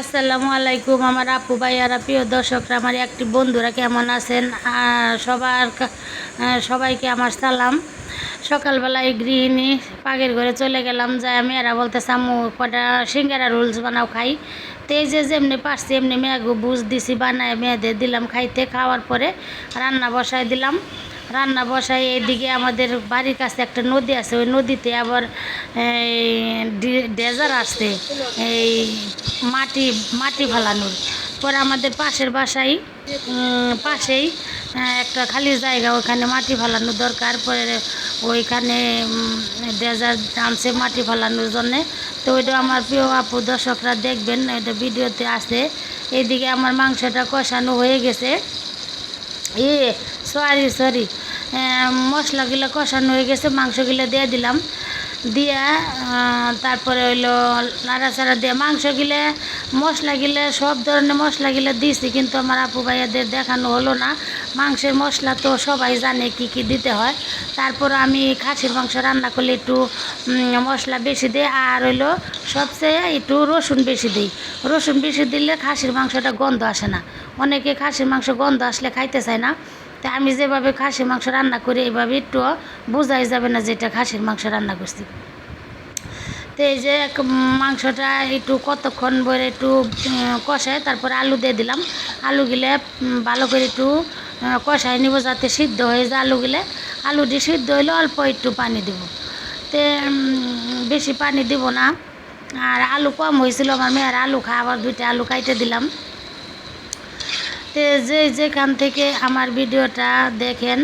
আসসালামু আলাইকুম, আমার আপু ভাইয়ারা প্রিয় দর্শকরা, আমার একটি বন্ধুরা কেমন আছেন? সবার সবাইকে আমার সালাম। সকালবেলায় গৃহিণী পাগের ঘরে চলে গেলাম যাই মেয়েরা বলতে সামু কটা সিঙ্গারা রোলস বানাও খাই? তো যে যেমনি পারছি, এমনি মেয়েগু, বুঝ দিছি, বানায় মেয়েদের দিলাম খাইতে। খাওয়ার পরে রান্না বসায় দিলাম। রান্না বসাই এইদিকে আমাদের বাড়ির কাছে একটা নদী আছে ওই নদীতে আবার ডেজার আসছে এই মাটি মাটি ফালানোর। পরে আমাদের পাশের উম, পাশেই একটা খালি জায়গা ওখানে মাটি ফালানোর দরকার। পরে ওইখানে ডেজার আনছে মাটি ফালানোর জন্যে। তো ওইটা আমার প্রিয় আপু দর্শকরা দেখবেন এটা ভিডিওতে আছে। এইদিকে আমার মাংসটা কষানো হয়ে গেছে। এ সরি সরি। মশলাগুলো কষানো হয়ে গেছে মাংসগুলো দিয়ে দিলাম। দিয়া তারপরে হইল নাড়াচাড়া দিয়ে মাংসগুলো মশলাগুলো সব ধরনের মশলাগুলো দিয়েছি কিন্তু আমার আপু ভাইয়াদের দেখানো হলো না। মাংসের মশলা তো সবাই জানে কি কি দিতে হয়। তারপর আমি খাসির মাংস রান্না করলে একটু মশলা বেশি দিই, আর হইল সবচেয়ে একটু রসুন বেশি দিই। রসুন বেশি দিলে খাসির মাংসটা গন্ধ আসে না। অনেকে খাসির মাংস গন্ধ আসলে খাইতে চায় না। তা আমি যেভাবে খাসির মাংস রান্না করি, এইভাবে একটু বোঝাই যাবে না যে এটা খাসির মাংস রান্না করছি। তো এই যে মাংসটা একটু কতক্ষণ ভরে একটু কষায় তারপরে আলু দিয়ে দিলাম। আলুগুলো ভালো করে একটু কষায় নিব যাতে সিদ্ধ হয়ে যায় আলুগুলো। আলুটি সিদ্ধ হইলে অল্প একটু পানি দেব। তে বেশি পানি দিব না। আর আলু কম হয়েছিল, আমার মেয়ের আলু খা আবার দুইটা আলু কাইটে দিলাম। যে যেখান থেকে আমার ভিডিওটা দেখেন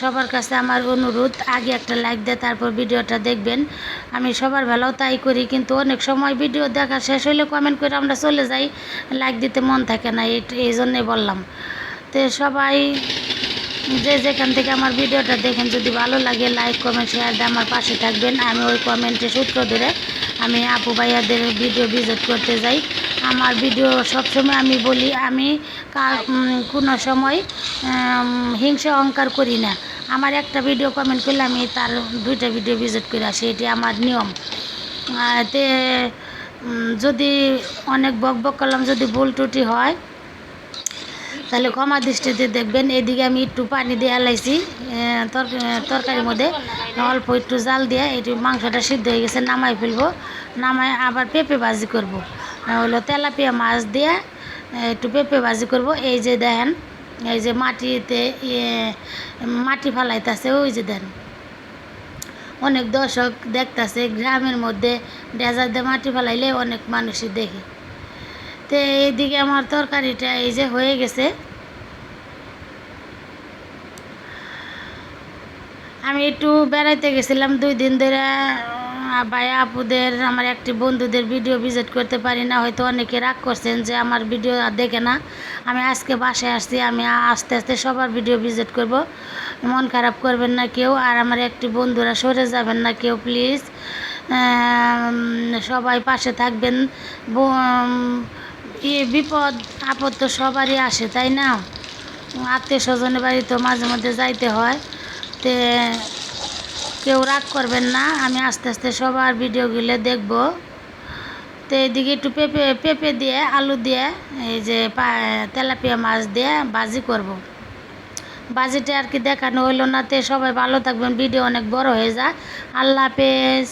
সবার কাছে আমার অনুরোধ, আগে একটা লাইক দিয়ে তারপর ভিডিওটা দেখবেন। আমি সবার ভালো তাই করি, কিন্তু অনেক সময় ভিডিও দেখা শেষ হলে কমেন্ট করে আমরা চলে যাই। লাইক দিতে মন থাকে না, এই জন্যে বললাম। তো সবাই যে যেখান থেকে আমার ভিডিওটা দেখেন, যদি ভালো লাগে লাইক কমেন্ট শেয়ার দিয়ে আমার পাশে থাকবেন। আমি ওই কমেন্টে সূত্র ধরে আমি আপু ভাইয়াদের ভিডিও ভিজিট করতে যাই। আমার ভিডিও সবসময় আমি বলি আমি কোনো সময় হিংসা অহংকার করি না। আমার একটা ভিডিও কমেন্ট করলে আমি তার দুইটা ভিডিও ভিজিট করে আসি এটি আমার নিয়ম। আহ, তে যদি অনেক বক বক করলাম যদি ভুল ত্রুটি হয় তাহলে ক্ষমা দৃষ্টিতে দেখবেন। এদিকে আমি একটু পানি দিয়ে এলাইছি তরকারির মধ্যে। অল্প একটু জাল দিয়ে একটু মাংসটা সিদ্ধ হয়ে গেছে নামাই ফেলব। নামাই আবার পেঁপে ভাজি করব। হলো তেলাপিয়া মাছ দিয়ে একটু পেঁপে ভাজি করব। এই যে দেখেন, এই যে মাটিতে মাটি ফালাইতেছে, ওই যে দেন। অনেক দর্শক দেখতাছে, গ্রামের মধ্যে ডেজার দিয়ে মাটি ফেলাইলে অনেক মানুষই দেখে। তো এইদিকে আমার তরকারিটা এই যে হয়ে গেছে। আমি একটু বেড়াইতে গেছিলাম দুই দিন ধরে ভাইয়া আপুদের, আমার একটি বন্ধুদের ভিডিও ভিজিট করতে পারি না। হয়তো অনেকে রাগ করছেন যে আমার ভিডিও দেখে না। আমি আজকে বাসায় আসছি, আমি আস্তে আস্তে সবার ভিডিও ভিজিট করব। মন খারাপ করবেন না কেউ, আর আমার একটি বন্ধুরা সরে যাবেন না কেউ প্লিজ সবাই পাশে থাকবেন। বিপদ, আপদ তো সবারই আসে, তাই না? আত্মীয় স্বজনের বাড়ি তো মাঝে মধ্যে যাইতে হয়। তে কেউ রাগ করবেন না, আমি আস্তে আস্তে সবার ভিডিওগুলো দেখব। তো এইদিকে একটু পেঁপে পেঁপে দিয়ে, আলু দিয়ে, এই যে তেলাপিয়া মাছ দিয়ে বাজি করব। বাজিটা আর কি দেখানো হইল না, তে সবাই ভালো থাকবেন, ভিডিও অনেক বড় হয়ে যায় আল্লাহ হাফেজ।